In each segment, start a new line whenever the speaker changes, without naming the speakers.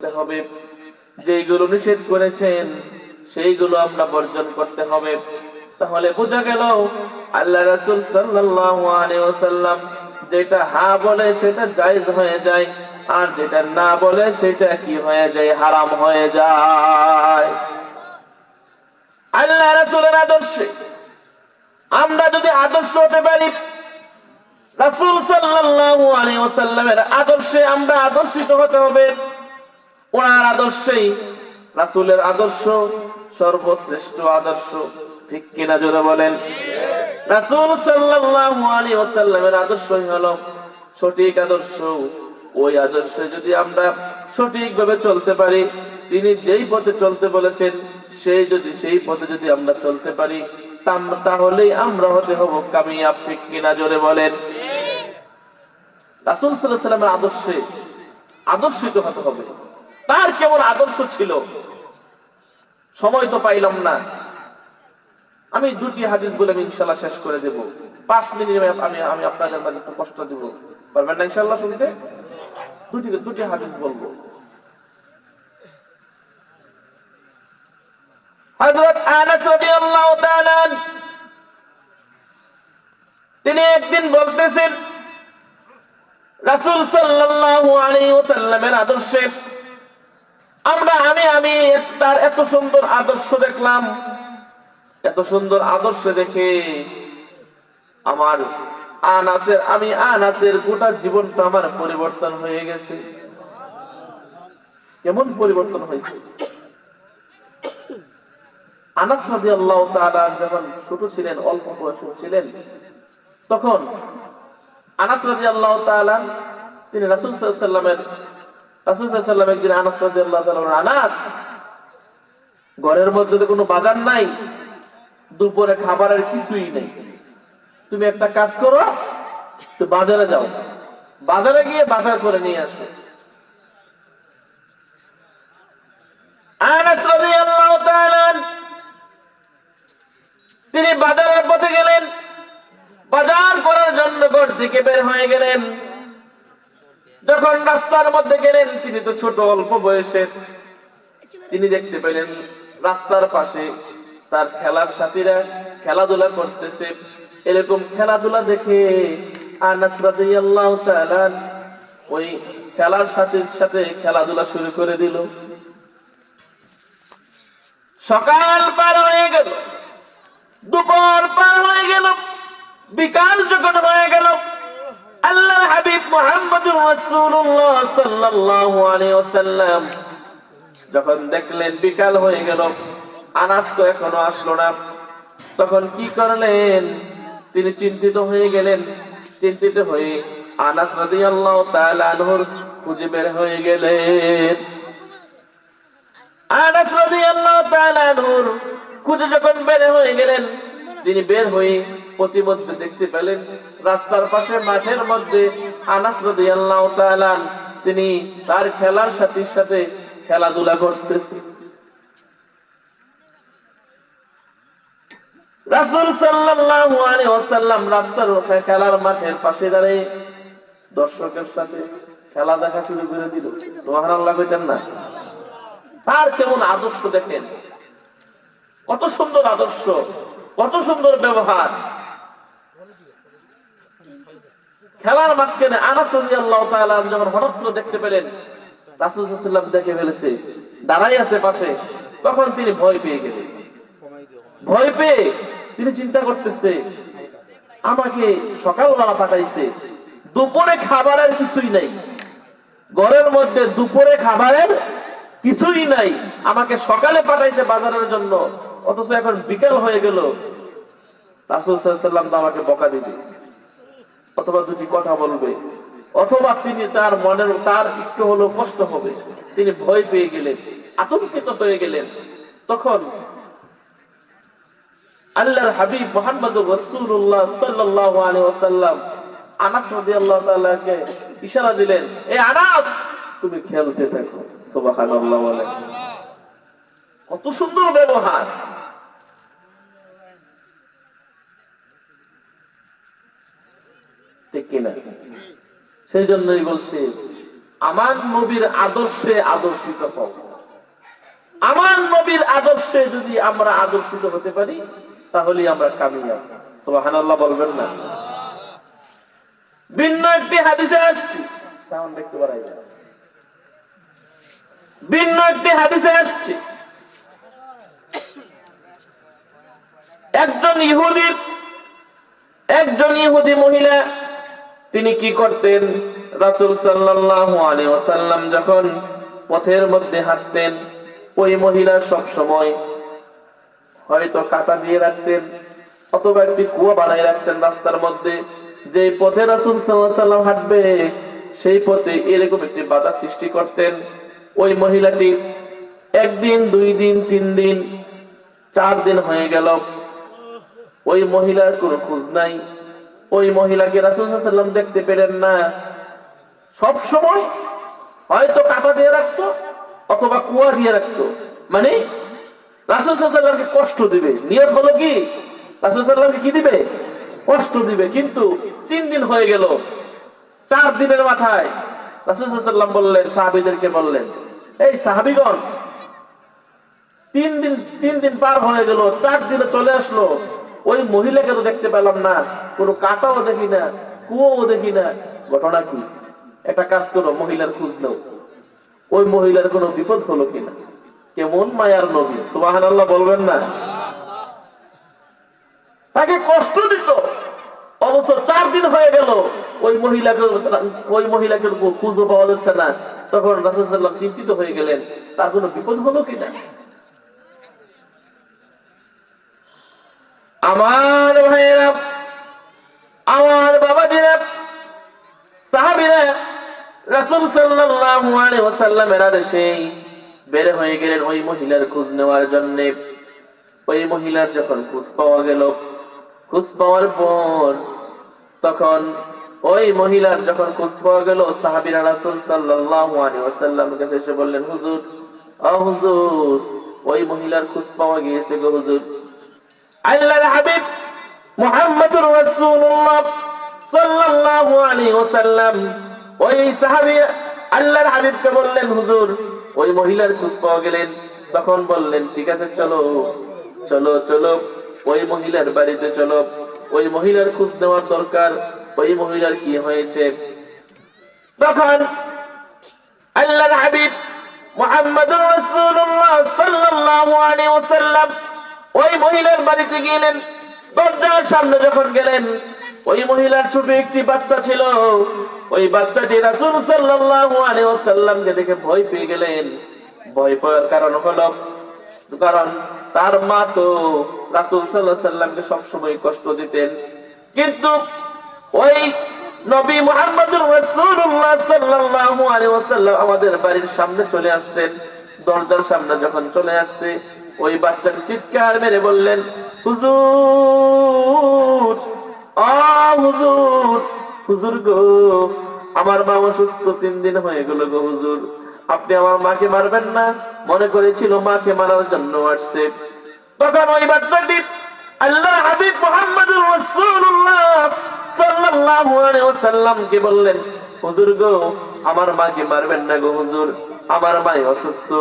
করতে হবে। যেইগুলো নিষেধ করেছেন, সেইগুলো আমরা বর্জন করতে হবে। তাহলে বোঝা গেল, আল্লাহ রাসূল আলাইহি যেটা হা বলে সেটা জায়েজ হয়ে যায়, আর যেটা না বলে সেটা কি হয়ে যায়? হারাম হয়ে যায়। আল্লাহ রাসূলের আদর্শে আমরা যদি আদর্শ হতে পারি, রাসূল সাল্লাল্লাহু আলাইহি ওয়াসাল্লামের আদর্শে আমরা আদর্শিত হতে হবে। ওনার আদর্শেই রাসূলের আদর্শ সর্বশ্রেষ্ঠ আদর্শ। ঠিক কিনা জোরে বলেন? রাসূল সাল্লাল্লাহু আলাইহি ওয়াসাল্লামের আদর্শই হলো সঠিক আদর্শ। ওই আদর্শে যদি আমরা সঠিকভাবে চলতে পারি, তিনি যেই পথে চলতে বলেছেন সেই যদি সেই পথে যদি আমরা চলতে পারি তাহলেই আমরা হতে হব কামিয়াব। ঠিক কিনা জোরে বলেন? রাসূল সাল্লাল্লাহু আলাইহি ওয়াসাল্লামের আদর্শে আদর্শিত হতে হবে। তার কেমন আদর্শ ছিল। সময় তো পাইলাম না। আমি দুটি হাদিস বলে আমি ইনশাল্লাহ শেষ করে দেব। পাঁচ মিনিট আমি আমি আপনাদের মাঝে একটু কষ্ট দেব। পারবেন না ইনশাল্লাহ শুনতে? দুটি দুটি হাদিস বলব। তিনি একদিন বলতেছেন, রাসূল সাল্লাল্লাহু আলাইহি ওয়াসাল্লামের আদর্শে আমরা, আমি আমি, তার এত সুন্দর আদর্শ দেখলাম। এত সুন্দর আদর্শ দেখে আমার আনাসের, আমি আনাসের গোটা জীবনটা আমার পরিবর্তন হয়ে গেছে। কেমন পরিবর্তন হয়েছে? আনাস রাদিয়াল্লাহু তাআলা যখন ছোট ছিলেন, অল্প বয়স ছিলেন, তখন আনাস রাদিয়াল্লাহু তাআলা তিনি রাসুল সাল্লাল্লাহু আলাইহি ওয়াসাল্লামের রাসূল সাল্লাল্লাহু আলাইহি ওয়াসাল্লাম একদিন আনাস আনাস, ঘরের মধ্যে তো কোনো বাজার নাই, দুপুরে খাবারের কিছুই নেই। তুমি একটা কাজ করো, তো বাজারে যাও। বাজারে গিয়ে বাজার করে নিয়ে আসো। তিনি বাজারের পথে গেলেন। বাজার করার জন্য ঘর থেকে বের হয়ে গেলেন। যখন রাস্তার মধ্যে গেলেন, তিনি তো ছোট, অল্প বয়সের। তিনি দেখতে পেলেন রাস্তার পাশে তার খেলার সাথীরা খেলাধুলা করতেছে। এরকম খেলাধুলা দেখে ওই খেলার সাথীর সাথে খেলাধুলা শুরু করে দিল। সকাল পার হয়ে গেল। দুপুর পার হয়ে গেল। বিকাল যখন হয়ে গেল। আল্লাহ হাবিব মুহাম্মদুর রাসূলুল্লাহ সাল্লাল্লাহু আলাইহি ওয়াসাল্লাম যখন দেখলেন বিকাল হয়ে গেল আনাস তো এখনও আসলো না, তখন কি করলেন? তিনি চিন্তিত হয়ে গেলেন, চিন্তিত হয়ে আনাস রাদিয়াল্লাহু তাআলা আনহুর খুঁজে বের হয়ে গেলেন। আনাস রাদিয়াল্লাহু তাআলা আনহুর খুঁজে যখন বের হয়ে গেলেন, তিনি বের হয়ে প্রতিমধ্যে দেখতে পেলেন। রাস্তার পাশে মাঠের মধ্যে আনাস রাদিয়াল্লাহু তাআলা তিনি তার খেলার সাথীর সাথে খেলাধুলা করতেছে। রাসূল রাস্তার খেলার মাঠের পাশে দাঁড়িয়ে দর্শকের সাথে খেলা দেখা শুরু করে দিল। সুবহানাল্লাহ না? তার কেমন আদর্শ দেখেন। কত সুন্দর আদর্শ, কত সুন্দর ব্যবহার। খেলার মাঝখানে আনাস যখন হঠাৎ করে দেখতে পেলেন, রাসূল সাল্লাল্লাহু দেখে ফেলেছে দাঁড়াই আছে পাশে, তখন তিনি ভয় পেয়ে গেলেন। ভয় পেয়ে তিনি চিন্তা করতেছে, আমাকে সকালবেলা পাঠাইছে, দুপুরে খাবারের কিছুই নাই। ঘরের মধ্যে দুপুরে খাবারের কিছুই নাই। আমাকে সকালে পাঠাইছে বাজারের জন্য, অথচ এখন বিকেল হয়ে গেল। রাসুল সাল্লাম তো আমাকে বকা দিবে অথবা দুটি কথা বলবে। অথবা তিনি তার মনের, তার একটু হলো কষ্ট হবে। তিনি ভয় পেয়ে গেলেন, আতঙ্কিত হয়ে গেলেন। তখন আল্লাহর হাবিব মোহাম্মদ রসুল্লাহ সাল্লাহ ওসাল্লাম আনাস রাদিয়াল্লাহু তাআলাকে ইশারা দিলেন, এ আনাস, তুমি খেলতে থাকো। সুবহানাল্লাহ কত সুন্দর ব্যবহার ঠিক কিনা সেই জন্যই বলছে, আমার নবীর আদর্শে আদর্শিত হব আমার নবীর আদর্শে যদি আমরা আদর্শিত হতে পারি তাহলে আমরা কামিয়াব। সুবহানাল্লাহ বলবেন না। ভিন্ন একটি হাদিসে আসছি। সাউন্ড একটু বাড়াই। ভিন্ন একটি হাদিসে আসছি। একজন ইহুদির একজন ইহুদি মহিলা তিনি কি করতেন? রাসূল সাল্লাল্লাহু আলাইহি ওয়াসাল্লাম যখন পথের মধ্যে হাঁটতেন, ওই মহিলা সব সময় হয়তো কাটা দিয়ে রাখতেন অথবা একটি কুয়া বানাই রাখতেন রাস্তার মধ্যে। যে পথে রাসূল সাল্লাল্লাহু আলাইহি ওয়াসাল্লাম হাঁটবে, সেই পথে এরকম একটি বাধা সৃষ্টি করতেন। ওই মহিলাটি একদিন, দুই দিন, তিন দিন, চার দিন হয়ে গেল। ওই মহিলার কোনো খোঁজ নাই। ওই মহিলাকে রাসুলাম দেখতে পেলেন না। সব সময় হয়তো কাটা দিয়ে রাখতো অথবা কুয়া দিয়ে রাখতো। মানে রাসুলসাল্লামকে কষ্ট দিবে। নিয়ত হলো কি? রাসুলসাল্লামকে কি দিবে? কষ্ট দিবে। কিন্তু তিন দিন হয়ে গেল, চার দিনের মাথায় রাসুলসাল্লাম বললেন, সাহাবিদেরকে বললেন, এই সাহাবিগণ, তিন দিন তিন দিন পার হয়ে গেল, চার দিনে চলে আসলো। ওই মহিলাকে তো দেখতে পেলাম না, কোনো কাটাও দেখি না, কুয়োও দেখি না। ঘটনা কি? একটা কাজ করো, মহিলার খোঁজ নাও। ওই মহিলার কোনো বিপদ হলো কিনা? কেমন মায়ার নবী সুবাহান আল্লাহ বলবেন না? তাকে কষ্ট দিত, অবশ্য চার দিন হয়ে গেল, ওই মহিলাকে ওই মহিলাকে খুঁজো পাওয়া যাচ্ছে না। তখন রাসুসাল্লাম চিন্তিত হয়ে গেলেন, তার কোনো বিপদ হলো কিনা? আমার ভাইয়েরা, আমার বাবাজিরা, সাহাবিরা সাল্লাল্লাহু আলাইহি ওয়াসাল্লামের আদেশে বের হয়ে গেলেন ওই মহিলার খোঁজ নেওয়ার জন্য। ওই মহিলার যখন খোঁজ পাওয়া গেল, খোঁজ পাওয়ার পর তখন ওই মহিলার যখন খোঁজ পাওয়া গেল, সাহাবিরা রাসূল সাল্লাল্লাহু আলাইহি ওয়াসাল্লামের কাছে এসে বললেন, হুজুর ও হুজুর, ওই মহিলার খোঁজ পাওয়া গিয়েছে গো হুজুর। আল্লাহর হাবিব মুহাম্মদুর রাসূলুল্লাহ সাল্লাল্লাহু আলাইহি ওয়াসাল্লাম ওই সাহাবী আল্লাহর হাবিবকে বললেন, হুজুর, ওই মহিলার খোঁজ পাওয়া গেলেন। তখন বললেন, ঠিক আছে, চলো চলো চলো, ওই মহিলার বাড়িতে চলো। ওই মহিলার খোঁজ নেওয়ার দরকার, ওই মহিলার কি হয়েছে? তখন আল্লাহর হাবিব মুহাম্মদুর রাসূলুল্লাহ সাল্লাল্লাহু আলাইহি ওয়াসাল্লাম ওই মহিলার বাড়িতে গেলেন দরজার সামনে যখন গেলেন, ওই মহিলার ছোট একটি বাচ্চা ছিল। ওই বাচ্চাটি রাসূল আলাইহি দেখে ভয় পেয়ে গেলেন। ভয় পাওয়ার কারণ হলো, কারণ তার মা তো রাসূল আলাইহি সাল্লামকে সবসময় কষ্ট দিতেন। কিন্তু ওই নবী মুহাম্মদুর রাসূলুল্লাহ সাল্লাল্লাহু আলাইহি ওয়াসাল্লাম আমাদের বাড়ির সামনে চলে আসছেন। দরজার সামনে যখন চলে আসছে ওই বাচ্চাটি চিৎকার মেরে বললেন, হুজুর, আ হুজুর হুজুর গো, আমার মা অসুস্থ তিন দিন হয়ে গেল গো হুজুর। আপনি আমার মাকে মারবেন না, মনে করেছিল মাকে মারার জন্য আসছে। তখন ওই বাচ্চাটি আল্লাহ হাবিব মোহাম্মদুর রাসূলুল্লাহ সাল্লাল্লাহু আলাইহি ওয়াসাল্লামকে বললেন, হুজুর গো, আমার মাকে মারবেন না গো হুজুর। আমার মা অসুস্থ।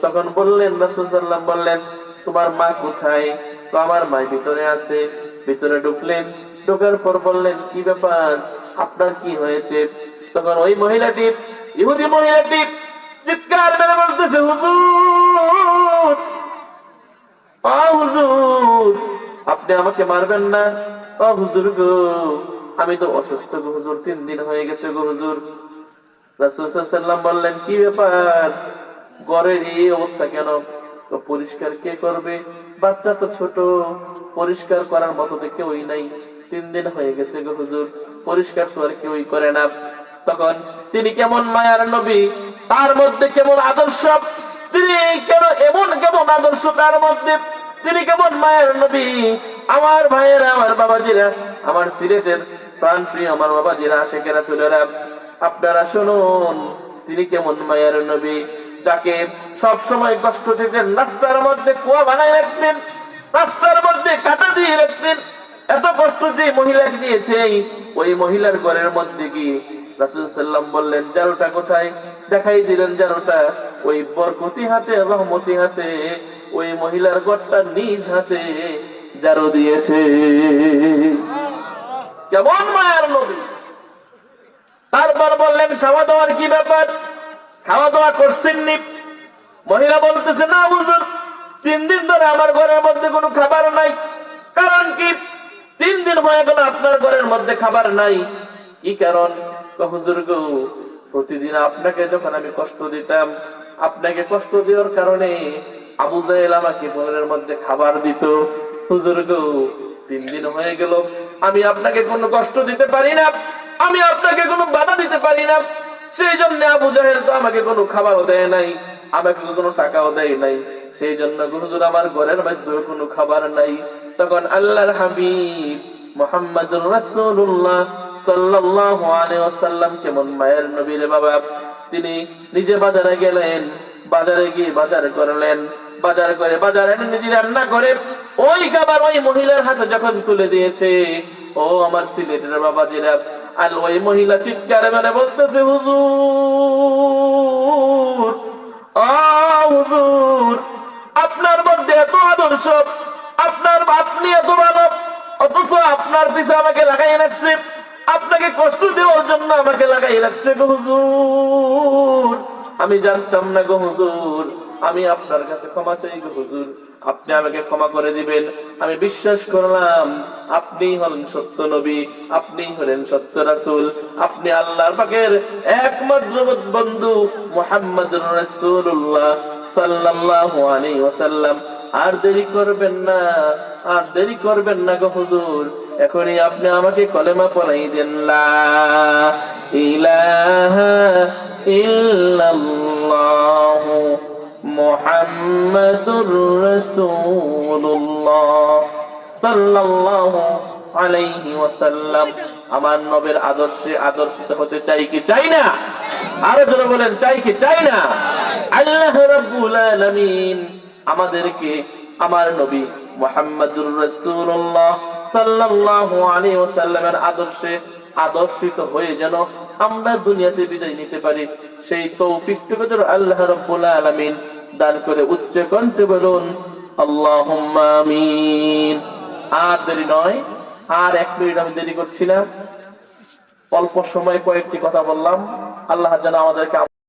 তখন বললেন, রাসূল বললেন, তোমার মা কোথায়? তো আমার মা ভিতরে আছে। ভিতরে ঢুকলেন। ঢোকার পর বললেন, কি ব্যাপার? আপনার কি হয়েছে? তখন ওই মহিলাটি, ইহুদি মহিলাটি চিৎকার মেরে বলতেছে, হুজুর! হুজুর! আপনি আমাকে মারবেন না? ও হুজুর গো, আমি তো অসুস্থ গো, হুজুর, তিন দিন হয়ে গেছে গো, হুজুর। রাসূলুল্লাহ বললেন, কি ব্যাপার? ঘরের এই অবস্থা কেন? তো পরিষ্কার কে করবে? বাচ্চা তো ছোট, পরিষ্কার করার মতো তো কেউই নাই। তিন দিন হয়ে গেছে গো হুজুর, পরিষ্কার তো আর কেউই করে না। তখন তিনি কেমন মায়ার নবী, তার মধ্যে কেমন আদর্শ? তিনি কেন এমন কেমন আদর্শ তার মধ্যে? তিনি কেমন মায়ের নবী? আমার ভাইয়েরা, আমার বাবাজিরা, আমার সিলেটের প্রাণ প্রিয় আমার বাবাজিরা আশেকেরা ছেলেরা আপনারা শুনুন তিনি কেমন মায়ের নবী যাকে সব সময় কষ্ট দিতেন রাস্তার মধ্যে কুয়া বানায় রাখতেন রাস্তার মধ্যে কাটা দিয়ে রাখতেন এত কষ্ট যে মহিলাকে দিয়েছে ওই মহিলার ঘরের মধ্যে কি রাসুল সাল্লাম বললেন জারুটা কোথায়? দেখাই দিলেন জারুটা ওই বরকতি হাতে রহমতি হাতে ওই মহিলার গড়টা নিজ হাতে জারু দিয়েছে। কেমন মায়ার নবী? তারপর বললেন, খাওয়া দাওয়ার কি ব্যাপার? খাওয়া দাওয়া করছেননি? মহিলা বলতেছে, না হুজুর, তিন দিন ধরে আমার ঘরের মধ্যে কোনো খাবার নাই। কারণ কি? তিন দিন হয়ে গেল আপনার ঘরের মধ্যে খাবার নাই। কি কারণ? হুজুর গো, প্রতিদিন আপনাকে যখন আমি কষ্ট দিতাম, আপনাকে কষ্ট দেওয়ার কারণে আবু জাহেল আমাকে ঘরের মধ্যে খাবার দিত। হুজুর গো, তিন দিন হয়ে গেল, আমি আপনাকে কোনো কষ্ট দিতে পারি না। আমি আপনাকে কোনো বাধা দিতে পারি না। সেই জন্য আবু জাহেল তো আমাকে কোনো খাবারও দেয় নাই, আমাকে কোনো টাকাও দেয় নাই। সেই জন্য হুজুর আমার ঘরের মধ্যে কোনো খাবার নাই। তখন আল্লাহর হাবিব মোহাম্মদুর রাসূলুল্লাহ সাল্লাল্লাহু আলাইহি ওয়াসাল্লাম, কেমন মায়ের বাবা, তিনি নিজে বাজারে গেলেন, বাজারে গিয়ে বাজার করলেন। বাজার করে বাজারে নিজে রান্না করে ওই খাবার ওই মহিলার হাতে যখন তুলে দিয়েছে, ও আমার সিলেটের বাবা জিরা আর ওই মহিলা চিৎকারে মানে বলতেছে, হুজুর হুজুর, আপনার মধ্যে এত আদর্শ, আপনার আপনি এত মানব, অথচ আপনার পিছে আমাকে লাগাই রাখছে, আপনাকে কষ্ট দেওয়ার জন্য আমাকে লাগাই রাখছে হুজুর। আমি জানতাম না গো হুজুর আমি আপনার কাছে ক্ষমা চাই হুজুর। আপনি আমাকে ক্ষমা করে দিবেন। আমি বিশ্বাস করলাম আপনি হলেন সত্য নবী আপনি হলেন সত্য রাসূল। আপনি আল্লাহর পাকের একমাত্র বন্ধু মুহাম্মদুর রাসূলুল্লাহ সাল্লাল্লাহু আলাইহি ওয়াসাল্লাম। আর দেরি করবেন না, আর দেরি করবেন না গো হুজুর। এখনই আপনি আমাকে কলেমা পড়াই দেন, লা ইলাহা ইল্লাল্লাহ মুহাম্মাদুর রাসূলুল্লাহ সাল্লাল্লাহু আলাইহি ওয়াসাল্লাম। আমার নবের আদর্শে আদর্শিত হতে চাই কি চাই না? আরও জোরে বলেন, চাই কি চাই না? আল্লাহ রাব্বুল আলামিন আমাদেরকে আমার নবী মুহাম্মাদুর রাসূলুল্লাহ সাল্লাল্লাহু আলাইহি ওয়াসাল্লামের আদর্শে আদর্শিত হয়ে যেন আমরা দুনিয়াতে বিদায় নিতে পারি। সেই তৌফিক টুকু আল্লাহ রাব্বুল আলামিন দান করে উচ্চ কণ্ঠে বলুন আল্লাহ আর দেরি নয়, আর এক মিনিট আমি দেরি করছি না। অল্প সময় কয়েকটি কথা বললাম। আল্লাহ যেন আমাদেরকে